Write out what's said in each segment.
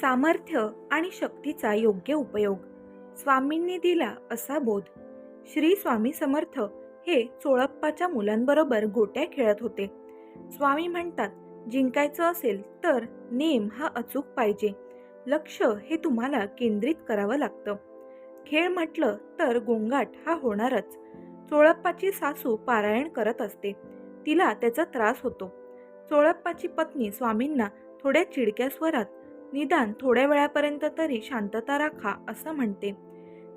सामर्थ्य आणि शक्तीचा योग्य उपयोग. स्वामींनी दिला असा बोध. श्री स्वामी समर्थ हे चोळप्पाच्या मुलांबरोबर गोट्या खेळत होते. स्वामी म्हणतात जिंकायचं असेल तर नेम हा अचूक पाहिजे. लक्ष हे तुम्हाला केंद्रित करावं लागतं. खेळ म्हटलं तर गोंगाट हा होणारच. चोळप्पाची सासू पारायण करत असते. तिला त्याचा त्रास होतो. चोळप्पाची पत्नी स्वामींना थोड्या चिडक्या स्वरात निदान थोड्या वेळापर्यंत तरी शांतता राखा असं म्हणते.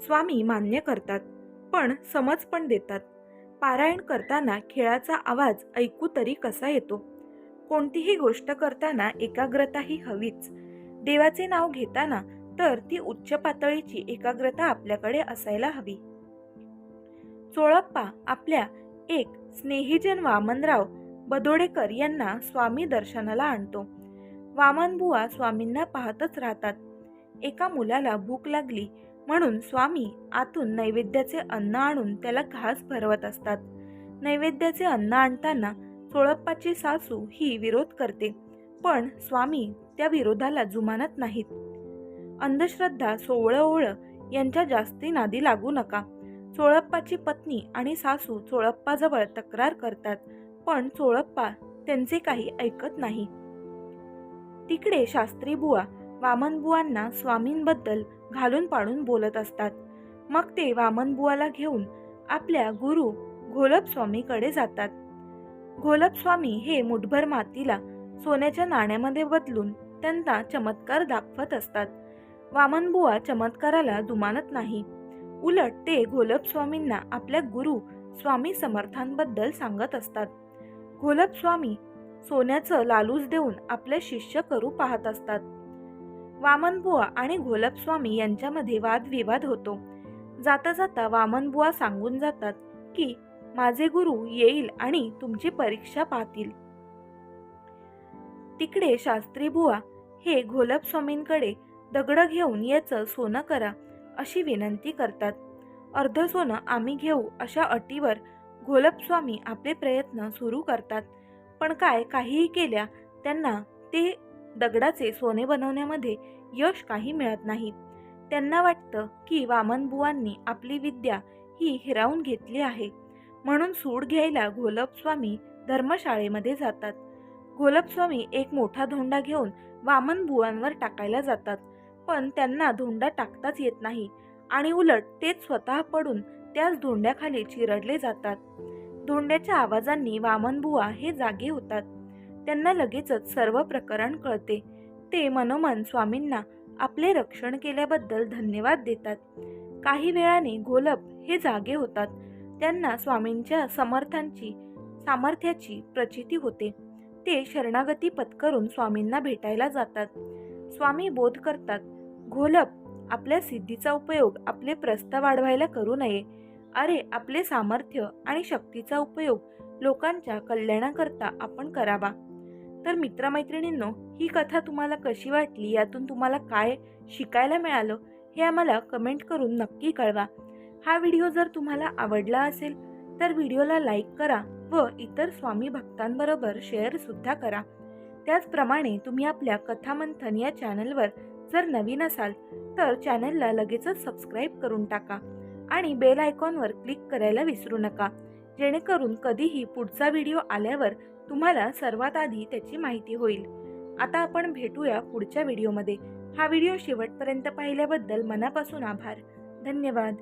स्वामी मान्य करतात पण समज पण देतात. पारायण करताना खेळाचा आवाज ऐकू तरी कसा येतो? कोणतीही गोष्ट करताना एकाग्रता ही हवीच. देवाचे नाव घेताना तर ती उच्च पातळीची एकाग्रता आपल्याकडे असायला हवी. चोळप्पा आपल्या एक स्नेहीजन वामनराव बदोडेकर यांना स्वामी दर्शनाला आणतो. वामनबुवा स्वामींना पाहतच राहतात. एका मुलाला भूक लागली म्हणून स्वामी आतून नैवेद्याचे अन्न आणून त्याला घास भरवत असतात. नैवेद्याचे अन्न आणताना चोळप्पाची सासू ही विरोध करते पण स्वामी त्या विरोधाला जुमानत नाहीत. अंधश्रद्धा सोवळं ओवळं यांच्या जास्ती नादी लागू नका. चोळप्पाची पत्नी आणि सासू चोळप्पाजवळ तक्रार करतात पण चोळप्पा त्यांचे काही ऐकत नाही. तिकडे शास्त्री बुवा वामनबुवांना स्वामींबद्दल घालून पाडून बोलत असतात. मग ते वामनबुवाला घेऊन आपल्या गुरु घोलपस्वामीकडे जातात. घोलपस्वामी हे मुठभर मातीला सोन्याच्या नाण्यामध्ये बदलून त्यांना चमत्कार दाखवत असतात. वामनबुवा चमत्काराला दुमानत नाही. उलट ते घोलपस्वामींना आपल्या गुरु स्वामी समर्थांबद्दल सांगत असतात. घोलपस्वामी सोन्याचं लालूच देऊन आपले शिष्य करू पाहत असतात. वामनबुवा आणि घोलपस्वामी यांच्यामध्ये वादविवाद होतो. जाता जाता वामनबुवा सांगून जातात की माझे गुरु येईल आणि तुमची परीक्षा पाहतील. तिकडे शास्त्री बुवा हे घोलपस्वामींकडे दगड घेऊन याचं सोनं करा अशी विनंती करतात. अर्ध सोनं आम्ही घेऊ अशा अटीवर घोलपस्वामी आपले प्रयत्न सुरू करतात. पण काय काहीही केल्या त्यांना ते दगडाचे सोने बनवण्यामध्ये यश काही मिळत नाही. त्यांना वाटतं की वामनबुवांनी आपली विद्या ही हिरावून घेतली आहे. म्हणून सूड घ्यायला घोलपस्वामी धर्मशाळेमध्ये जातात. घोलपस्वामी एक मोठा धोंडा घेऊन वामन बुवांवर टाकायला जातात. पण त्यांना धोंडा टाकताच येत नाही आणि उलट तेच स्वतः पडून त्याच धोंड्याखाली चिरडले जातात. धोंड्याच्या आवाजांनी वामनबुवा हे जागे होतात. त्यांना लगेचच सर्व प्रकरण कळते. ते मनोमन स्वामींना आपले रक्षण केल्याबद्दल धन्यवाद देतात. काही वेळाने घोलप हे जागे होतात. त्यांना स्वामींच्या समर्थांची सामर्थ्याची प्रचिती होते. ते शरणागती पत्करून स्वामींना भेटायला जातात. स्वामी बोध करतात घोलप आपल्या सिद्धीचा उपयोग आपले प्रस्थ वाढवायला करू नये. अरे आपले सामर्थ्य आणि शक्तीचा उपयोग लोकांच्या कल्याणाकरता आपण करावा. तर मित्रमैत्रिणींनो ही कथा तुम्हाला कशी वाटली? यातून तुम्हाला काय शिकायला मिळालं? हे आम्हाला कमेंट करून नक्की कळवा. हा व्हिडिओ जर तुम्हाला आवडला असेल तर व्हिडिओला लाईक करा व इतर स्वामी भक्तांबरोबर शेअरसुद्धा करा. त्याचप्रमाणे तुम्ही आपल्या कथामंथन या चॅनलवर जर नवीन असाल तर चॅनलला लगेचच सबस्क्राईब करून टाका. आणि बेल आयकॉनवर क्लिक करायला विसरू नका. जेणेकरून कधीही पुढचा व्हिडिओ आल्यावर तुम्हाला सर्वात आधी त्याची माहिती होईल. आता आपण भेटूया पुढच्या व्हिडिओमध्ये हा व्हिडिओ शेवटपर्यंत पाहिल्याबद्दल मनापासून आभार. धन्यवाद.